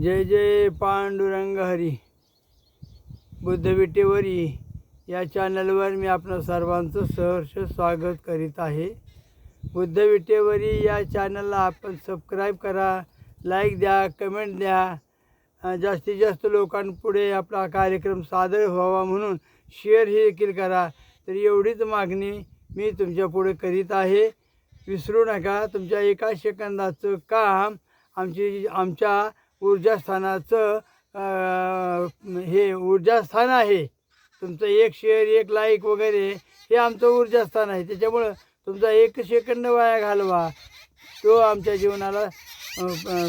जय जय पांडुरंग हरी. बुद्धविटेवरी या चॅनलवर मी आपलं सर्वांचं सहर्ष स्वागत करीत आहे. बुद्धविटेवरी या चॅनलला आपण सबस्क्राईब करा लाईक द्या कमेंट द्या. जास्तीत जास्त लोकांपुढे आपला कार्यक्रम सादर व्हावा म्हणून शेअर हे देखील करा. तर एवढीच मागणी मी तुमच्यापुढे करीत आहे. विसरू नका तुमच्या एका सेकंदाचं काम आमची आमच्या ऊर्जास्थानाचं हे ऊर्जास्थान आहे. तुमचं एक शेअर एक लाईक वगैरे हे आमचं ऊर्जास्थान आहे. त्याच्यामुळं तुमचा एक सेकंड वाया घालवा. तो आमच्या जीवनाला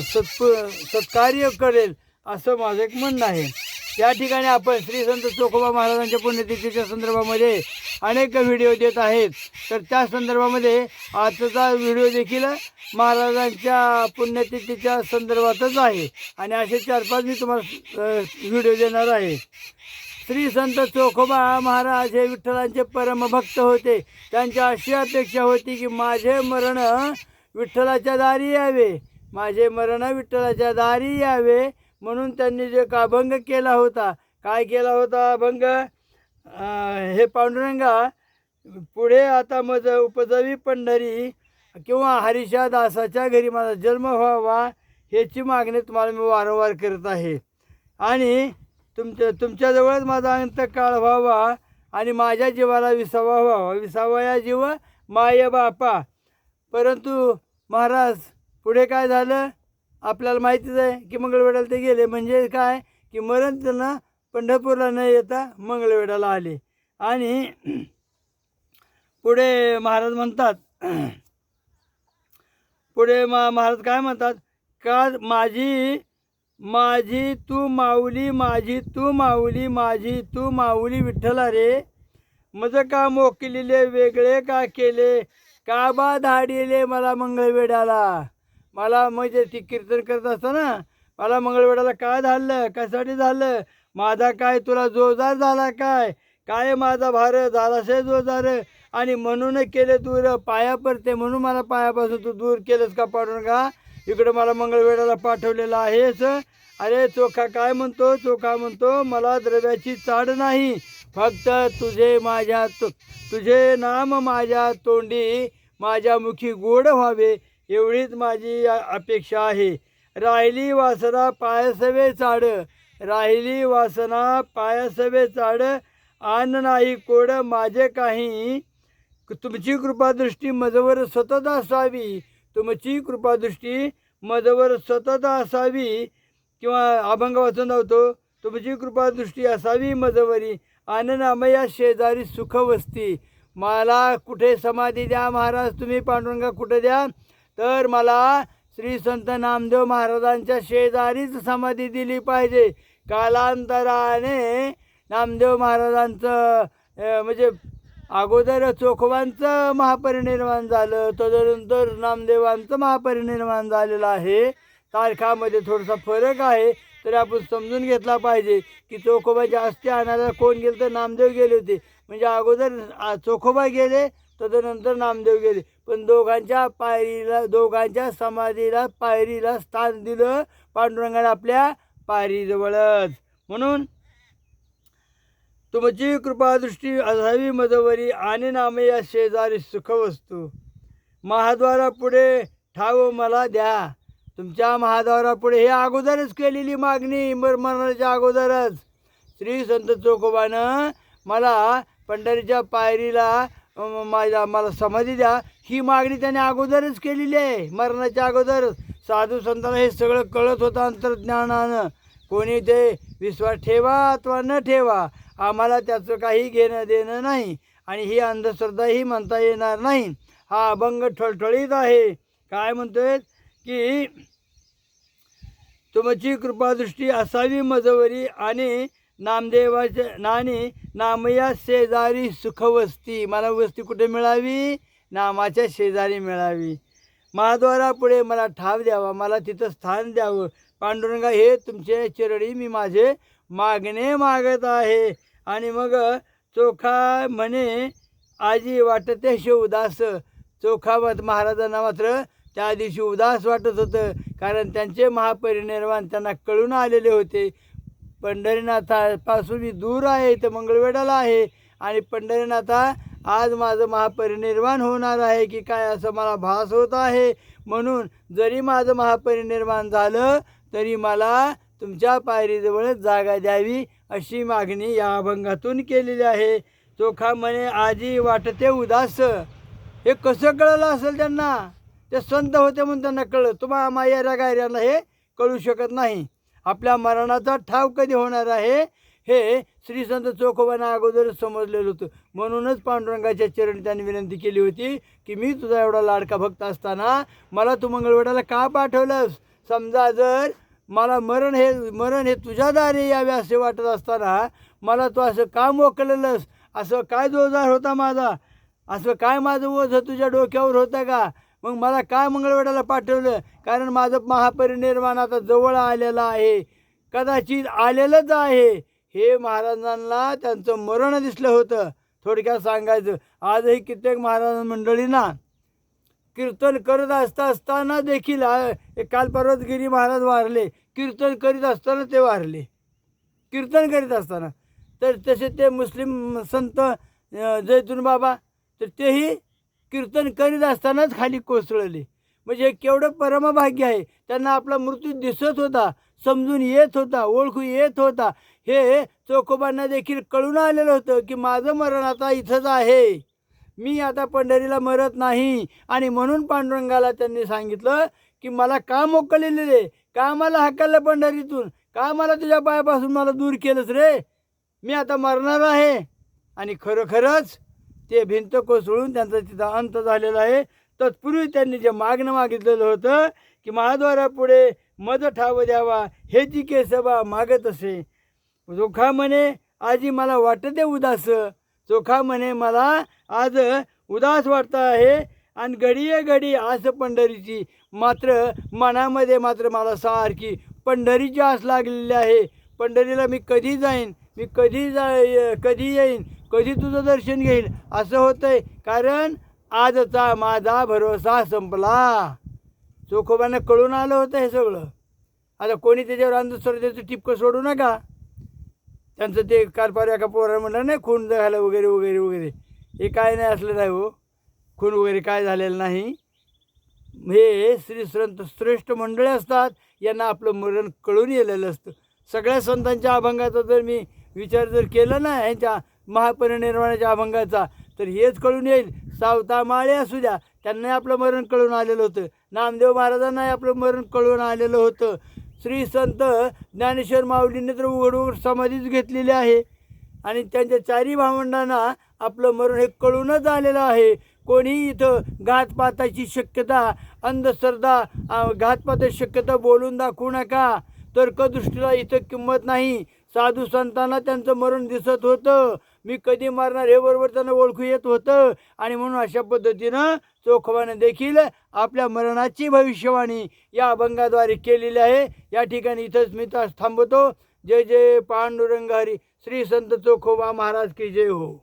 सत्प सत्कार्य करेल असं माझं एक म्हणणं आहे. या ठिकाणी आपण श्री संत चोखोबा महाराजांच्या पुण्यतिथीच्या संदर्भामध्ये अनेक व्हिडिओ देत आहेत. तर त्या संदर्भामध्ये आजचा व्हिडिओ देखील महाराजांच्या पुण्यतिथीच्या संदर्भातच आहे. आणि असे चार पाच मी तुम्हाला व्हिडिओ देणार आहे. श्री संत चोखोबा महाराज हे विठ्ठलांचे परमभक्त होते. त्यांची अशी अपेक्षा होती की माझे मरण विठ्ठलाच्या दारी यावे. माझे मरण विठ्ठलाच्या दारी यावे. म्हणून त्यांनी जे का अभंग केला होता काय केला होता अभंग हे पांडुरंगा पुढे आता मज उपजवी पंढरी किंवा हरिशा दासाच्या घरी माझा जन्म व्हावा ह्याची मागणी तुम्हाला मी वारंवार करत आहे. आणि तुमच्या तुमच्याजवळच माझा अंतकाळ व्हावा आणि माझ्या जीवाला विसावा व्हावा. विसावा या जीव माय बापा परंतु महाराज पुढे काय झालं? आपल्याला माहितीच आहे की मंगळवेढ्याला ते गेले. म्हणजे काय? की मरण त्यांना पंढरपूरला न येता मंगळवेढ्याला आले. आणि पुढे महाराज म्हणतात पुढे मा महाराज काय म्हणतात? का माझी माझी तू माऊली माझी तू माऊली माझी तू माऊली विठ्ठला रे मज का मोकलिले वेगळे का केले? का बा धाडिले मला मंगळवेढ्याला? मला म्हणजे ती कीर्तन करत असताना मला मंगळवेडाला काय झालं कशासाठी झालं? माझा काय तुला जोरदार झाला काय? काय माझा भार? झालासे जोरदार? आणि म्हणून केले दूर पाया पडते म्हणून मला पायापासून तू दूर केलंस का पाडून का इकडं मला मंगळवेडाला पाठवलेलं आहेस. अरे चोखा काय म्हणतो? चोखा म्हणतो मला द्रव्याची चाड नाही. फक्त तुझे माझ्या तु तुझे नाम माझ्या तोंडी माझ्या मुखी गोड व्हावे. एवढीच माझी अपेक्षा आहे. राहिली वासना पायसवे चाड. राहिली वासना पायसवे चाड. आन नाही कोड माझे काही. तुमची कृपादृष्टी मजवर सतत असावी. तुमची कृपादृष्टी मजवर सतत असावी. किंवा अभंग वाचून धावतो तुमची कृपादृष्टी असावी मजवरी. आननामया शेजारी सुखवस्ती. मला कुठे समाधी द्या महाराज तुम्ही पांडुरंगा कुठे द्या? तर मला श्री संत नामदेव महाराजांच्या शेजारीच समाधी दिली पाहिजे. कालांतराने नामदेव महाराजांचं म्हणजे अगोदर चोखवांचं महापरिनिर्माण झालं. तदनंतर नामदेवांचं महापरिनिर्माण झालेलं आहे. तारखामध्ये थोडासा फरक आहे तरी आपण समजून घेतला पाहिजे की चोखोबाच्या जास्त आणायला कोण गेलं तर नामदेव गेले होते. म्हणजे अगोदर चोखोबा गेले तदनंतर नामदेव गेले. पण दोघांच्या पायरीला दोघांच्या समाधीला पायरीला स्थान दिलं पांडुरंगाने आपल्या पायरीजवळच. म्हणून तुमची कृपादृष्टी असावी मधवरी आणि नामे या शेजारी सुखवस्तू. महाद्वारापुढे ठाव मला द्या. तुमच्या महाद्वारापुढे हे अगोदरच केलेली मागणी मरमरणाच्या अगोदरच. श्री संत चोकोबानं मला पंढरीच्या पायरीला माझ्या मला समाधी द्या. ही मागणी त्याने अगोदरच केलेली आहे. मरणाच्या अगोदर साधू संतांना हे सगळं कळत होतं अंतर्ज्ञानानं. कोणी ते विश्वास ठेवा अथवा न ठेवा आम्हाला त्याचं काही घेणं देणं नाही आणि ही अंधश्रद्धाही म्हणता येणार नाही. हा अभंग ठळठळीत आहे. काय म्हणतोय की तुमची कृपादृष्टी असावी मजवरी आणि नामदेवाच्या नाणी नामया शेजारी सुखवस्ती. मला वस्ती कुठे मिळावी? नामाच्या शेजारी मिळावी. महाद्वारापुढे मला ठाव द्यावा. मला तिथं स्थान द्यावं. पांडुरंगा हे तुमचे चिरडी मी माझे मागणे मागत आहे. आणि मग चोखा म्हणे आजी वाटते शे उदास. चोखावत महाराजांना मात्र त्या दिवशी उदास वाटत होतं. कारण त्यांचे महापरिनिर्वाण त्यांना कळून आलेले होते. पंढरीनाथापासून मी दूर आहे इथं मंगळवेढाला आहे. आणि पंढरीनाथा आज माझं महापरिनिर्वाण होणार आहे की काय असं मला भास होत आहे. म्हणून जरी माझं महापरिनिर्वाण झालं तरी मला तुमच्या पायरीजवळच जागा द्यावी अशी मागणी या अभंगातून केलेली आहे. चोखा म्हणे आजी वाटते उदास. हे कसं कळलं असेल त्यांना? ते संत होते म्हणून त्यांना कळलं. तुम्हा माया गायऱ्यांना हे कळू शकत नाही. आपल्या मरणाचा ठाव कधी होणार आहे? हे श्री संत चोखोबांना अगोदरच समजलेलं होतं. म्हणूनच पांडुरंगाच्या चरण त्यांनी विनंती केली होती की मी तुझा एवढा लाडका भक्त असताना मला तू मंगळवेढाला का पाठवलंस? समजा जर मला मरण हे मरण हे तुझ्या दारी यावे असे वाटत असताना मला तू असं का मोकललंस? असं काय जोजार होता माझा? असं काय माझं ओझ तुझ्या डोक्यावर होतं का? मग मला काय मंगळवेढाला पाठवलं? कारण माझं महापरिनिर्वाण आता जवळ आलेलं आहे. कदाचित आलेलंच आहे. हे महाराजांना त्यांचं मरण दिसलं होतं. थोडक्यात सांगायचं आजही कित्येक महाराज मंडळींना कीर्तन करत असता असताना देखील काल पर्वतगिरी गिरी महाराज वारले. कीर्तन करीत असताना ते वारले. कीर्तन करीत असताना. तर तसे ते मुस्लिम संत जैतून बाबा तर तेही कीर्तन करीत असतानाच खाली कोसळले. म्हणजे हे केवढं परमभाग्य आहे. त्यांना आपला मृत्यू दिसत होता समजून येत होता ओळखू येत होता. हे चोखोबांना देखील कळून आलेलं होतं की माझं मरण आता इथंच आहे. मी आता पंढरीला मरत नाही. आणि म्हणून पांडुरंगाला त्यांनी सांगितलं की मला का मोकळलेले? रे का मला हाकललं पंढरीतून? का मला तुझ्या पायापासून मला दूर केलंच रे? मी आता मरणार आहे. आणि खरोखरच ते भिंत कोसळून त्यांचा तिथं अंत झालेला आहे. तत्पूर्वी त्यांनी जे मागणं मागितलेलं होतं की महाद्वारापुढे मद ठाव द्यावा हे जी केसबा मागत असे. चोखा म्हणे आजी मला वाटते उदास. चोखा म्हणे मला आज उदास वाटत आहे आणि घडीये घडी आस पंढरीची. मात्र मनामध्ये मात्र मला सारखी पंढरीची आस लागलेली आहे. पंढरीला मी कधी जाईन? मी कधी जा कधी येईन? कधी तुझं दर्शन घेईल? असं होतंय. कारण आजचा माझा भरोसा संपला. चोखोबांना कळून आलं होतं हे सगळं. आता कोणी त्याच्यावर अंधश्रद्धेचं टिपकं सोडू नका. त्यांचं ते कारपार एका पोरा म्हणलं नाही खून झालं वगैरे वगैरे वगैरे. हे काय नाही असलं नाही हो. खून वगैरे काय झालेलं नाही. हे श्री संत श्रेष्ठ मंडळे असतात यांना आपलं मरण कळून येलेलं असतं. सगळ्या संतांच्या अभंगाचा जर मी विचार जर केला ना यांच्या महापरिनिर्वाणाच्या अभंगाचा. तर हेच कळून येईल सावता माळे असू द्या त्यांनाही आपलं मरण कळून आलेलं होतं. नामदेव महाराजांनाही आपलं मरण कळून आलेलं होतं. श्री संत ज्ञानेश्वर माऊलीने तर उघड उघड समाधीच घेतलेली आहे. आणि त्यांच्या चारी भावंडांना आपलं मरण हे कळूनच आलेलं आहे. कोणीही इथं घातपाताची शक्यता अंधश्रद्धा घातपाताची शक्यता बोलून दाखवू नका. तर्कदृष्टीला इथं किंमत नाही. साधू संतांना त्यांचं मरण दिसत होतं. मी कधी मारणार हे बरोबर त्यांना ओळखू येत होतं. आणि म्हणून अशा पद्धतीनं चोखवानं देखील आपल्या मरणाची भविष्यवाणी या अभंगाद्वारे केलेली आहे. या ठिकाणी इथंच मी तास थांबतो जय जय पांडुरंग हरी श्री संत चोखोबा महाराज की जय हो.